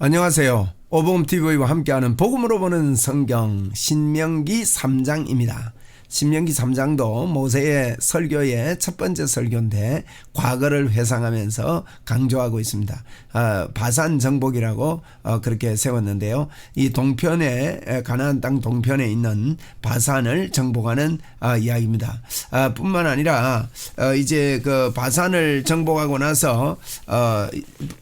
안녕하세요. 오복음 TV와 함께하는 복음으로 보는 성경 신명기 3장입니다. 신명기 3장도 모세의 설교의 첫 번째 설교인데 과거를 회상하면서 강조하고 있습니다. 어, 바산 정복이라고 어, 그렇게 세웠는데요. 이 동편에 에, 가나안 땅 동편에 있는 바산을 정복하는 어, 이야기입니다. 아, 뿐만 아니라 어, 이제 그 바산을 정복하고 나서 어,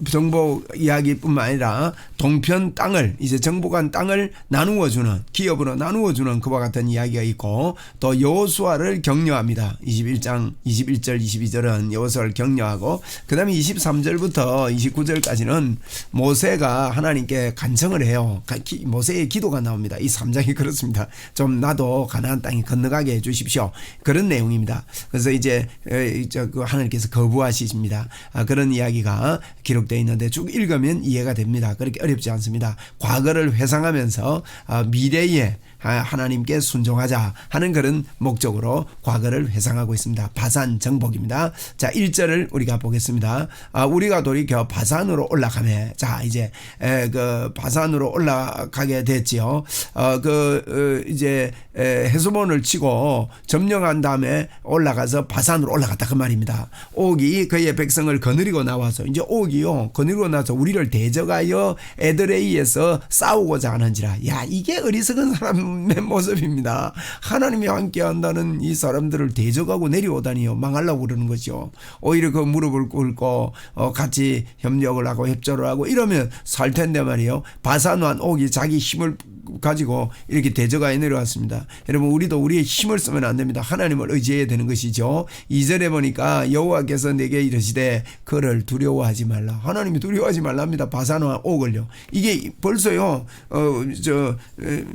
정복 이야기뿐만 아니라 동편 땅을 이제 정복한 땅을 나누어 주는 기업으로 나누어 주는 그와 같은 이야기가 있고 또 여호수아를 격려합니다. 21장 21절 22절은 여호수아를 격려하고 그다음에 23절부터 29절까지는 모세가 하나님께 간청을 해요. 모세의 기도가 나옵니다. 이 3장이 그렇습니다. 좀 나도 가나안 땅에 건너가게 해 주십시오. 그런 내용입니다. 그래서 이제 에, 저그 하나님께서 거부하시십니다. 아, 그런 이야기가 기록되어 있는데 쭉 읽으면 이해가 됩니다. 그렇게 어렵지 않습니다. 과거를 회상하면서 아, 미래에 아, 하나님께 순종하자 하는 그런 목적으로 과거를 회상하고 있습니다. 바산 정복입니다. 자, 1절을 우리가 보겠습니다. 아, 우리가 돌이켜 바산으로 올라가매. 자, 이제 에, 그 바산으로 올라가게 됐지요. 어, 그 어, 이제 에, 헤스본을 치고 점령한 다음에 올라가서 바산으로 올라갔다 그 말입니다. 옥이 그의 백성을 거느리고 나와서 이제 옥이요 거느리고 나서 우리를 대적하여 에드레이에서 싸우고자 하는지라. 야 이게 어리석은 사람 의 모습입니다. 하나님이 함께 한다는 이 사람들을 대적하고 내려오다니요 망하려고 그러는 거죠. 오히려 그 무릎을 꿇고 어, 같이 협력을 하고 협조를 하고 이러면 살 텐데 말이요. 바산왕 옥이 자기 힘을 가지고 이렇게 대저가에 내려왔습니다. 여러분 우리도 우리의 힘을 쓰면 안 됩니다. 하나님을 의지해야 되는 것이죠. 2절에 보니까 여호와께서 내게 이르시되 그를 두려워하지 말라. 하나님이 두려워하지 말랍니다. 바산과 옥을요. 이게 벌써요. 어 저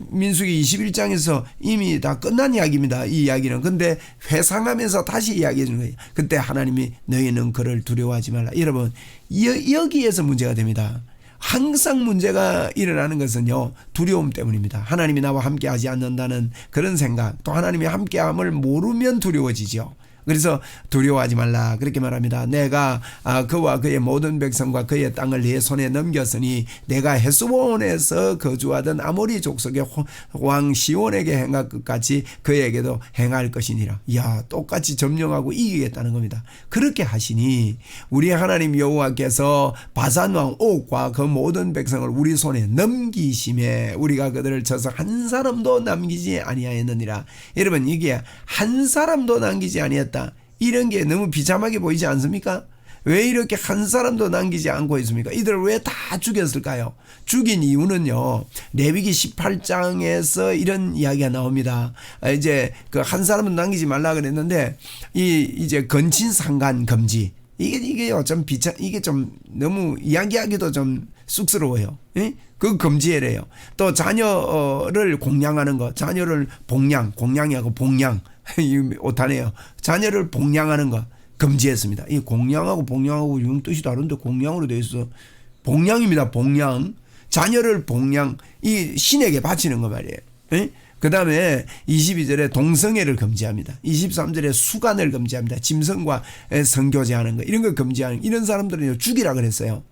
민수기 21장에서 이미 다 끝난 이야기입니다. 이 이야기는. 근데 회상하면서 다시 이야기해 주는 거예요. 그때 하나님이 너희는 그를 두려워하지 말라. 여러분 여, 여기에서 문제가 됩니다. 항상 문제가 일어나는 것은요 두려움 때문입니다. 하나님이 나와 함께 하지 않는다는 그런 생각, 또 하나님이 함께함을 모르면 두려워지죠. 그래서 두려워하지 말라 그렇게 말합니다. 내가 아, 그와 그의 모든 백성과 그의 땅을 내 손에 넘겼으니 내가 헤스본에서 거주하던 아모리 족속의 호- 왕 시온에게 행할 것 같이 그에게도 행할 것이니라. 야 똑같이 점령하고 이기겠다는 겁니다. 그렇게 하시니 우리 하나님 여호와께서 바산 왕 옥과 그 모든 백성을 우리 손에 넘기심에 우리가 그들을 쳐서 한 사람도 남기지 아니하였느니라. 여러분 이게 한 사람도 남기지 아니했다. 이런 게 너무 비참하게 보이지 않습니까? 왜 이렇게 한 사람도 남기지 않고 있습니까? 이들을 왜다 죽였을까요? 죽인 이유는요. 레위기 18장에서 이런 이야기가 나옵니다. 아, 이제 그 한 사람은 남기지 말라 그랬는데 이 이제 건친 상간 금지 이게 이게요 좀 비참 이게 좀 너무 이야기하기도 좀 쑥스러워요. 예? 그 금지해래요. 또 자녀를 공양하는 거, 자녀를 봉양, 공양이하고 봉양 이 오타네요. 자녀를 봉양하는 거 금지했습니다. 이 공양하고 봉양하고 이런 뜻이 다른데 공양으로 돼 있어. 봉양입니다. 봉양. 자녀를 봉양 이 신에게 바치는 거 말이에요. 그 다음에 22절에 동성애를 금지합니다. 23절에 수간을 금지합니다. 짐승과 성교제하는 거 이런 거 금지하는 이런 사람들은 죽이라 그랬어요.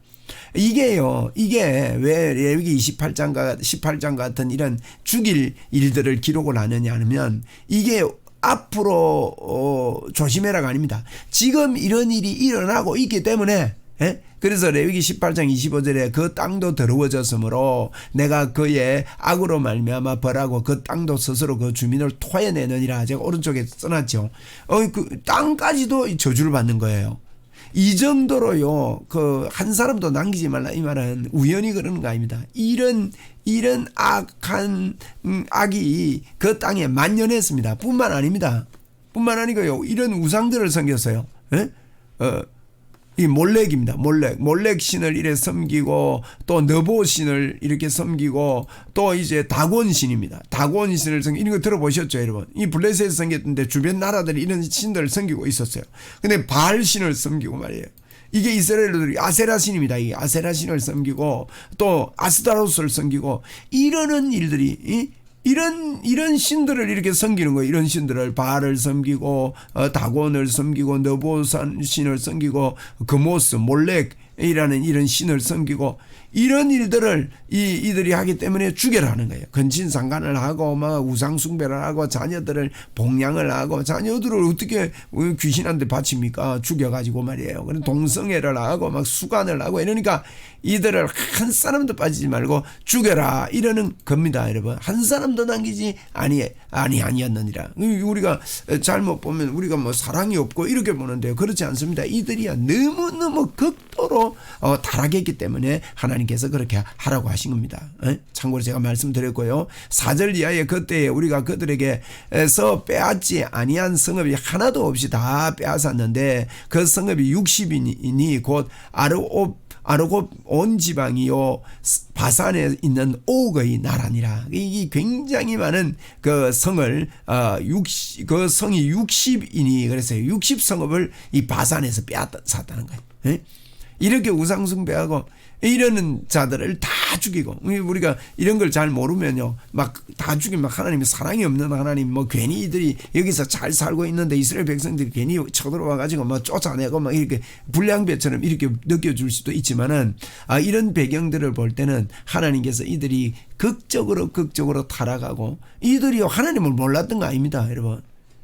이게요, 이게 왜 레위기 28장과 18장 같은 이런 죽일 일들을 기록을 하느냐 하면 이게 앞으로 어, 조심해라가 아닙니다. 지금 이런 일이 일어나고 있기 때문에 예? 그래서 레위기 18장 25절에 그 땅도 더러워졌으므로 내가 그의 악으로 말미암아 벌하고 그 땅도 스스로 그 주민을 토해내느니라 제가 오른쪽에 써놨죠. 어, 그 땅까지도 저주를 받는 거예요. 이 정도로요, 그, 한 사람도 남기지 말라. 이 말은 우연히 그러는 거 아닙니다. 이런, 이런 악한, 음, 악이 그 땅에 만연했습니다. 뿐만 아닙니다. 뿐만 아니고요, 이런 우상들을 섬겼어요. 예? 어, 이 몰렉입니다. 몰렉. 몰렉 신을 이래 섬기고 또 너보 신을 이렇게 섬기고 또 이제 다곤 신입니다. 다곤 신을 섬기 이런 거 들어보셨죠, 여러분? 이 블레셋에서 섬겼는데 주변 나라들이 이런 신들을 섬기고 있었어요. 근데 바알 신을 섬기고 말이에요. 이게 이스라엘들이 아세라 신입니다. 이 아세라 신을 섬기고 또 아스타로스를 섬기고 이러는 일들이 이 이런 이런 신들을 이렇게 섬기는 거예요. 이런 신들을 바알을 섬기고 어, 다곤을 섬기고 너보산 신을 섬기고 그모스 몰렉 이라는 이런 신을 섬기고 이런 일들을 이 이들이 하기 때문에 죽여라 하는 거예요. 근친상간을 하고 막 우상숭배를 하고 자녀들을 봉양을 하고 자녀들을 어떻게 귀신한테 바칩니까? 죽여가지고 말이에요. 그런 동성애를 하고 막 수간을 하고 이러니까 이들을 한 사람도 빠지지 말고 죽여라 이러는 겁니다, 여러분. 한 사람도 남기지 아니 아니 아니었느니라. 우리가 잘못 보면 우리가 뭐 사랑이 없고 이렇게 보는데요. 그렇지 않습니다. 이들이야 너무 너무 극도로 어, 타락했기 때문에 하나님께서 그렇게 하라고 하신 겁니다. 에? 참고로 제가 말씀드렸고요. 사절 이하에 그때에 우리가 그들에게서 빼앗지 아니한 성읍이 하나도 없이 다 빼앗았는데 그 성읍이 60인이 곧 아르옵 아르곱 온 지방이요 바산에 있는 옥의 나라니라. 이 굉장히 많은 그 성을 어 60, 그 성이 60인이 그래서 60 성읍을 이 바산에서 빼앗았다는 거예요. 예? 이렇게 우상숭배하고 이러는 자들을 다 죽이고 우리가 이런 걸 잘 모르면요 막 다 죽이면 하나님이 사랑이 없는 하나님 뭐 괜히 이들이 여기서 잘 살고 있는데 이스라엘 백성들이 괜히 쳐들어와 가지고 뭐 쫓아내고 막 이렇게 불량배처럼 이렇게 느껴질 수도 있지만은 아 이런 배경들을 볼 때는 하나님께서 이들이 극적으로 극적으로 타락하고 이들이 하나님을 몰랐던 거 아닙니다 여러분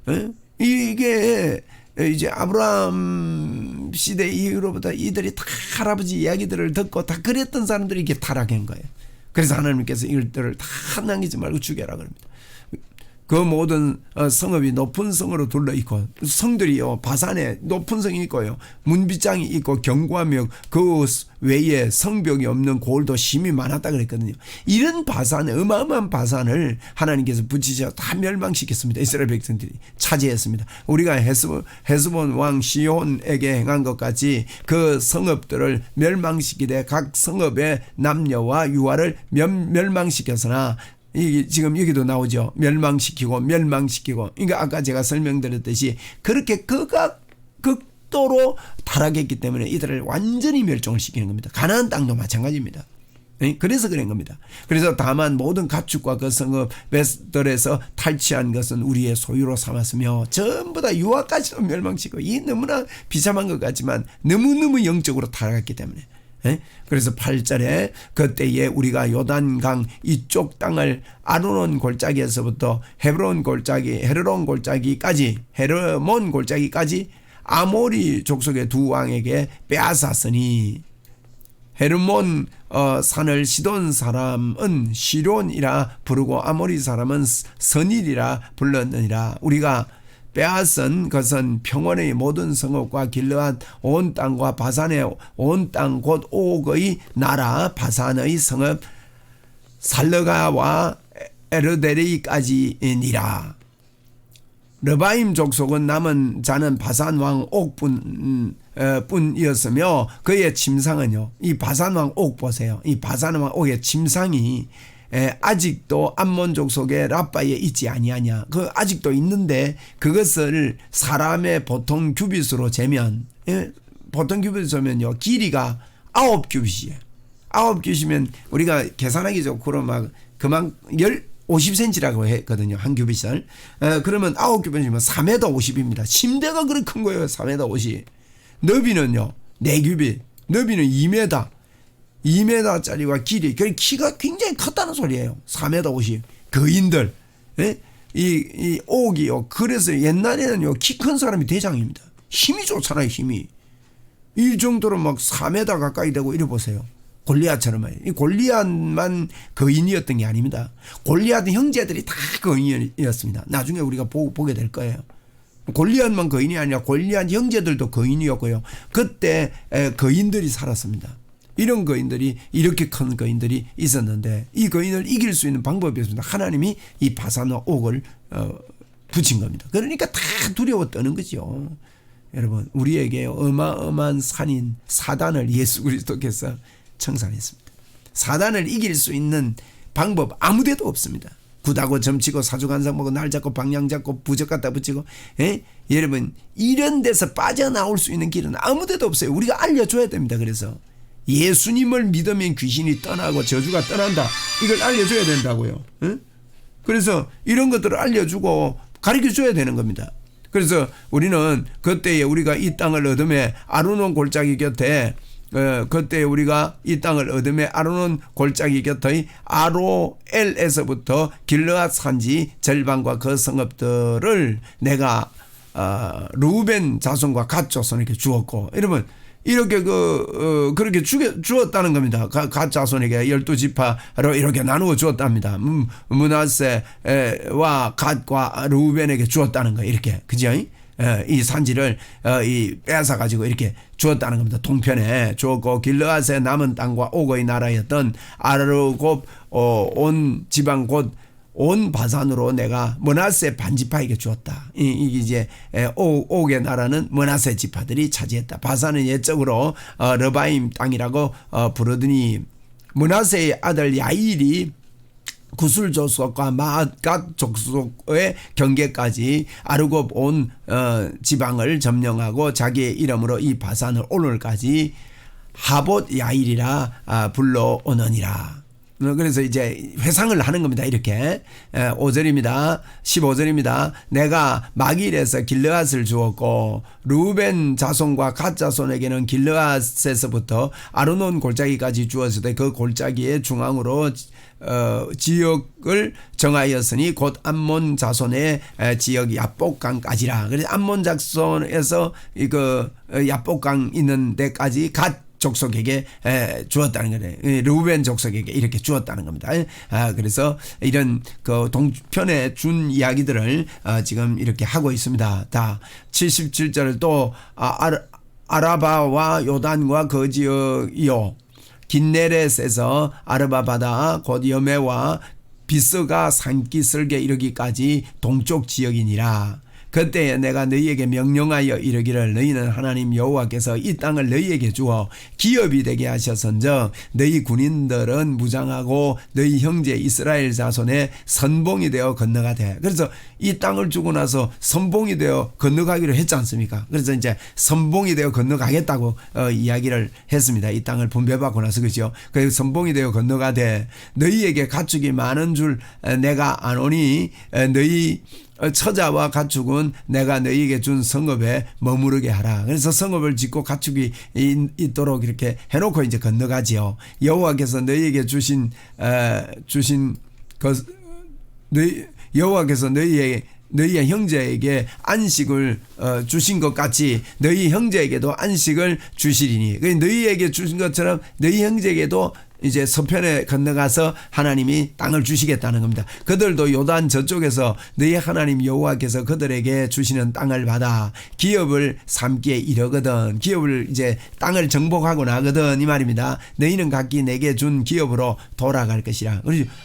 에? 이게 이제 아브라함 시대 이후로부터 이들이 다 할아버지 이야기들을 듣고 다 그랬던 사람들이 이게 타락한 거예요. 그래서 하나님께서 이들을 다 남기지 말고 죽여라 그럽니다. 그 모든 어, 성읍이 높은 성으로 둘러 있고 성들이요 바산에 높은 성이 있고요 문비장이 있고 경과며 그 외에 성벽이 없는 골도 심이 많았다 그랬거든요. 이런 바산 어마어마한 바산을 하나님께서 붙이셔 다 멸망시켰습니다. 이스라엘 백성들이 차지했습니다. 우리가 헤스본, 헤스본 왕 시온에게 행한 것 같이 그 성읍들을 멸망시키되 각 성읍의 남녀와 유아를 멸망시켰으나 이 지금 여기도 나오죠. 멸망시키고 멸망시키고. 그러니까 아까 제가 설명드렸듯이 그렇게 그가 극도로 타락했기 때문에 이들을 완전히 멸종을 시키는 겁니다. 가나안 땅도 마찬가지입니다. 그래서 그런 겁니다. 그래서 다만 모든 가축과 그 성읍 베스들에서 탈취한 것은 우리의 소유로 삼았으며 전부 다 유아까지도 멸망시키고 이 너무나 비참한 것 같지만 너무너무 영적으로 타락했기 때문에 예? 그래서 8절에 그때에 우리가 요단강 이쪽 땅을 아르논 골짜기에서부터 헤브론 골짜기, 헤르론 골짜기까지, 헤르몬 골짜기까지 아모리 족속의 두 왕에게 빼앗았으니 헤르몬 어, 산을 시돈 사람은 시론이라 부르고 아모리 사람은 선일이라 불렀느니라. 우리가 빼앗은 것은 평원의 모든 성읍과 길르한 온 땅과 바산의 온 땅 곧 옥의 나라 바산의 성읍 살르가와 에르데리까지니라. 르바임 족속은 남은 자는 바산 왕 옥뿐 어, 뿐이었으며 그의 침상은요. 이 바산 왕 옥 보세요. 이 바산 왕 옥의 침상이 에, 아직도 암몬족 속의 라빠에 있지 아니하냐. 그 아직도 있는데 그것을 사람의 보통 규빗으로 재면 예, 보통 규빗으로 재면요 길이가 아홉 규빗이에요. 아홉 규빗이면 우리가 계산하기 좋고 막 그만 열 50cm라고 했거든요. 한 규빗을. 에, 그러면 아홉 규빗이면 3m 50입니다. 침대가 그렇게 큰 거예요. 3m 50. 너비는요. 4규빗. 너비는 2m. 2m짜리와 길이, 그 키가 굉장히 컸다는 소리예요. 3m 50. 거인들. 예? 이, 이 옥이요. 그래서 옛날에는요, 키 큰 사람이 대장입니다. 힘이 좋잖아요, 힘이. 이 정도로 막 4m 가까이 되고 이래 보세요. 골리앗처럼 말이에요. 이 골리앗만 거인이었던 게 아닙니다. 골리앗 형제들이 다 거인이었습니다. 나중에 우리가 보, 보게 될 거예요. 골리앗만 거인이 아니라 골리앗 형제들도 거인이었고요. 그때 거인들이 살았습니다. 이런 거인들이 이렇게 큰 거인들이 있었는데 이 거인을 이길 수 있는 방법이었습니다. 하나님이 이 바산과 옥을 어, 붙인 겁니다. 그러니까 다 두려워 떠는 거죠. 여러분 우리에게 어마어마한 산인 사단을 예수 그리스도께서 청산했습니다. 사단을 이길 수 있는 방법 아무데도 없습니다. 굿하고 점치고 사주간상 먹고 날 잡고 방향 잡고 부적 갖다 붙이고 에? 여러분 이런 데서 빠져나올 수 있는 길은 아무데도 없어요. 우리가 알려줘야 됩니다. 그래서 예수님을 믿으면 귀신이 떠나고 저주가 떠난다. 이걸 알려줘야 된다고요. 응? 그래서 이런 것들을 알려주고 가르쳐 줘야 되는 겁니다. 그래서 우리는 그때에 우리가 이 땅을 얻음에 아르논 골짜기 곁에 어, 그때 우리가 이 땅을 얻음에 아로논 골짜기 곁의 아로엘에서부터 길르앗 산지 절반과 그 성읍들을 내가 어, 루벤 자손과 갓 자손에게 주었고 여러분 이렇게 그 어, 그렇게 주게, 주었다는 겁니다. 가, 갓 자손에게 열두 지파로 이렇게 나누어 주었답니다. 음, 문하세와 갓과 루벤에게 주었다는 거 이렇게 그죠? 예, 이 산지를 어, 이 빼앗아 가지고 이렇게 주었다는 겁니다. 동편에 주었고 길르앗의 남은 땅과 오고의 나라였던 아르곱 어, 온 지방 곧 온 바산으로 내가 머나세 반지파에게 주었다. 이, 이 이제 옥의 나라는 머나세 지파들이 차지했다. 바산은 옛적으로 어, 러바임 땅이라고 어, 부르더니 머나세의 아들 야일이 구슬 족속과 마앗갓 족속의 경계까지 아르곱 온 어, 지방을 점령하고 자기의 이름으로 이 바산을 오늘까지 하봇 야일이라 아, 불러오느니라. 그래서 이제 회상을 하는 겁니다. 이렇게 5절입니다. 15절입니다. 내가 마길에서 길르앗을 주었고 루벤 자손과 갓 자손에게는 길르앗에서부터 아르논 골짜기까지 주었을 때그 골짜기의 중앙으로 어, 지역을 정하였으니 곧 암몬 자손의 지역 야복강까지라. 그래서 암몬 자손에서 이거 어, 야복강 있는 데까지 갓 족속에게 주었다는 거네. 루벤 족속에게 이렇게 주었다는 겁니다. 아, 그래서 이런 그 동편에 준 이야기들을 어, 지금 이렇게 하고 있습니다. 다 77절을 또 아, 아라바와 요단과 그 지역이요. 긴네렛에서 아르바 바다 곧 여매와 비스가 산기 쓸게 이르기까지 동쪽 지역이니라. 그때에 내가 너희에게 명령하여 이르기를 너희는 하나님 여호와께서 이 땅을 너희에게 주어 기업이 되게 하셨은즉 너희 군인들은 무장하고 너희 형제 이스라엘 자손의 선봉이 되어 건너가되 그래서 이 땅을 주고 나서 선봉이 되어 건너가기로 했지 않습니까? 그래서 이제 선봉이 되어 건너가겠다고 어, 이야기를 했습니다. 이 땅을 분배받고 나서 그죠? 그래서 선봉이 되어 건너가되 너희에게 가축이 많은 줄 내가 아노니 너희 어, 처자와 가축은 내가 너희에게 준 성읍에 머무르게 하라. 그래서 성읍을 짓고 가축이 있도록 이렇게 해놓고 이제 건너가지요. 여호와께서 너희에게 주신 어, 주신 그 너희 여호와께서 너희의 너희의 형제에게 안식을 어, 주신 것 같이 너희 형제에게도 안식을 주시리니 너희에게 주신 것처럼 너희 형제에게도 이제 서편에 건너가서 하나님이 땅을 주시겠다는 겁니다. 그들도 요단 저쪽에서 너희 하나님 여호와께서 그들에게 주시는 땅을 받아 기업을 삼기에 이르거든. 기업을 이제 땅을 정복하고 나거든 이 말입니다. 너희는 각기 내게 준 기업으로 돌아갈 것이라.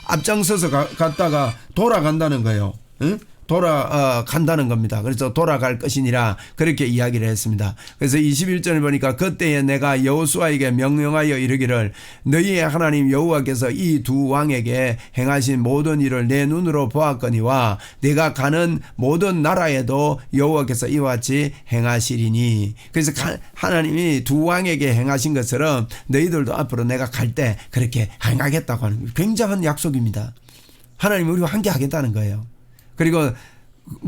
앞장서서 가, 갔다가 돌아간다는 거예요. 응? 돌아간다는 겁니다. 그래서 돌아갈 것이니라 그렇게 이야기를 했습니다. 그래서 21절을 보니까 그때에 내가 여호수아에게 명령하여 이르기를 너희의 하나님 여호와께서 이 두 왕에게 행하신 모든 일을 내 눈으로 보았거니와 내가 가는 모든 나라에도 여호와께서 이와 같이 행하시리니 그래서 하나님이 두 왕에게 행하신 것처럼 너희들도 앞으로 내가 갈 때 그렇게 행하겠다고 하는 굉장한 약속입니다. 하나님이 우리와 함께 하겠다는 거예요. 그리고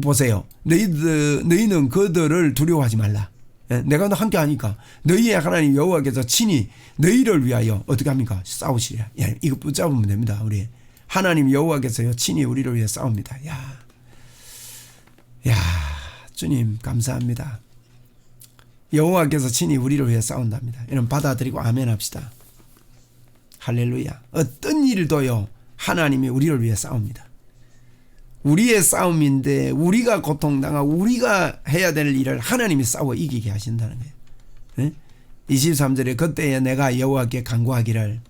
보세요. 너희들, 너희는 그들을 두려워하지 말라. 예, 내가 너 함께 하니까 너희의 하나님 여호와께서 친히 너희를 위하여 어떻게 합니까? 싸우시리라. 야, 이거 붙잡으면 됩니다. 우리 하나님 여호와께서요 친히 우리를 위해 싸웁니다. 야, 야, 주님 감사합니다. 여호와께서 친히 우리를 위해 싸운답니다. 이런 받아들이고 아멘합시다. 할렐루야. 어떤 일도요 하나님이 우리를 위해 싸웁니다. 우리의 싸움인데 우리가 고통당하고 우리가 해야 될 일을 하나님이 싸워 이기게 하신다는 거예요. 네? 23절에 그때에 내가 여호와께 간구하기를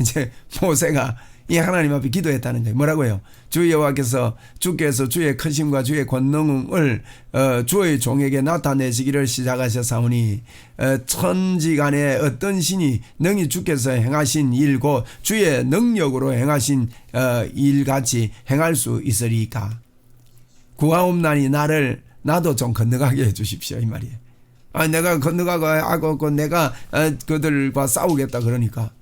이제 모세가 이 하나님 앞에 기도했다는 거예요. 뭐라고요? 주 여호와께서 주께서 주의 크심과 주의 권능을 어, 주의 종에게 나타내시기를 시작하셨사오니 어, 천지간에 어떤 신이 능히 주께서 행하신 일고 주의 능력으로 행하신 어, 일같이 행할 수 있으리까 구하옵나니 나를 나도 좀 건너가게 해주십시오 이 말이에요. 아 내가 건너가고 하고 내가 어, 그들과 싸우겠다 그러니까 어,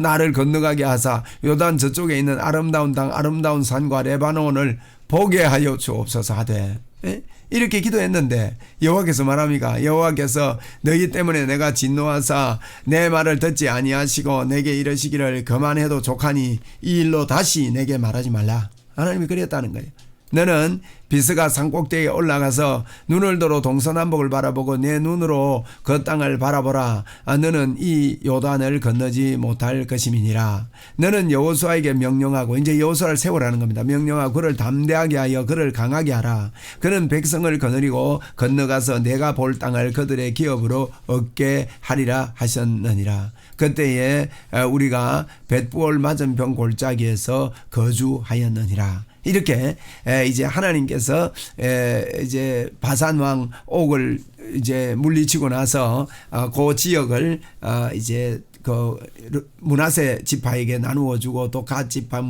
나를 건너가게 하사 요단 저쪽에 있는 아름다운 당 아름다운 산과 레바논을 보게 하여 주옵소서 하되. 예? 이렇게 기도했는데 여호와께서 말합니까? 여호와께서 너희 때문에 내가 진노하사 내 말을 듣지 아니하시고 내게 이러시기를 그만해도 족하니 이 일로 다시 내게 말하지 말라. 하나님이 그랬다는 거예요. 너는 비스가 산꼭대기에 올라가서 눈을 들어 동서남북을 바라보고 내 눈으로 그 땅을 바라보라. 아, 너는 이 요단을 건너지 못할 것임이니라. 너는 여호수아에게 명령하고 이제 여호수아를 세우라는 겁니다. 명령하고 그를 담대하게 하여 그를 강하게 하라. 그는 백성을 거느리고 건너가서 내가 볼 땅을 그들의 기업으로 얻게 하리라 하셨느니라. 그때에 아, 우리가 벳부올 맞은편 골짜기에서 거주하였느니라. 이렇게 에, 이제 하나님께서 에, 이제 바산 왕 옥을 이제 물리치고 나서 어, 그 지역을 어, 이제 그 르- 문하세 지파에게 나누어 주고 또 갓 지파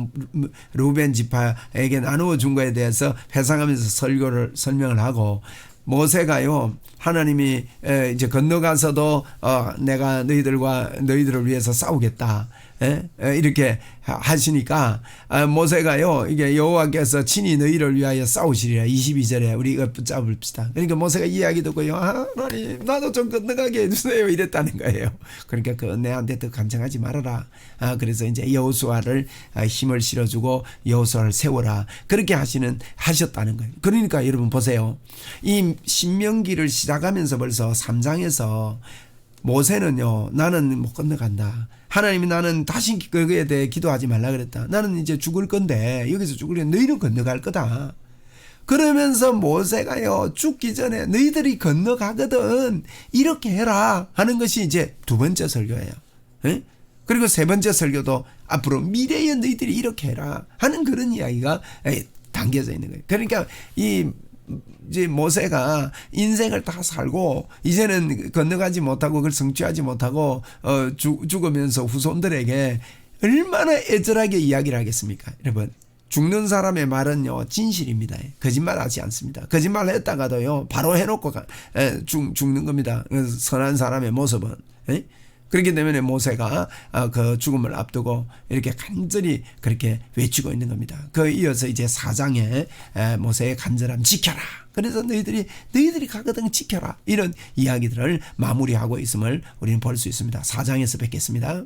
루벤 지파에게 나누어 준 거에 대해서 회상하면서 설교를 설명을 하고 모세가요 하나님이 에, 이제 건너가서도 어, 내가 너희들과 너희들을 위해서 싸우겠다. 에? 에, 이렇게 하- 하시니까 아, 모세가요 이게 여호와께서 친히 너희를 위하여 싸우시리라. 22절에 우리 이거 붙잡읍시다. 그러니까 모세가 이야기 듣고요 아, 하나님 나도 좀 건너가게 해주세요. 이랬다는 거예요. 그러니까 그 내한테 더 간청하지 말아라. 아, 그래서 이제 여호수아를 아, 힘을 실어주고 여호수아를 세워라. 그렇게 하시는 하셨다는 거예요. 그러니까 여러분 보세요. 이 신명기를 시작하면서 벌써 3장에서 모세는요 나는 못 건너간다. 하나님이 나는 다시 그거에 대해 기도하지 말라 그랬다. 나는 이제 죽을 건데 여기서 죽으려 너희는 건너갈 거다. 그러면서 모세가요 죽기 전에 너희들이 건너가거든. 이렇게 해라 하는 것이 이제 두 번째 설교예요. 예? 그리고 세 번째 설교도 앞으로 미래에 너희들이 이렇게 해라 하는 그런 이야기가 에, 담겨져 있는 거예요. 그러니까 이 이제 모세가 인생을 다 살고 이제는 건너가지 못하고 그걸 성취하지 못하고 어 죽, 죽으면서 후손들에게 얼마나 애절하게 이야기를 하겠습니까? 여러분 죽는 사람의 말은요 진실입니다. 거짓말하지 않습니다. 거짓말 했다가도요 바로 해놓고 가, 에, 죽, 죽는 겁니다. 그 선한 사람의 모습은. 에? 그렇기 때문에 모세가 아, 그 죽음을 앞두고 이렇게 간절히 그렇게 외치고 있는 겁니다. 그 이어서 이제 사장에 모세의 간절함 지켜라. 그래서 너희들이 너희들이 가거든 지켜라. 이런 이야기들을 마무리하고 있음을 우리는 볼 수 있습니다. 사장에서 뵙겠습니다.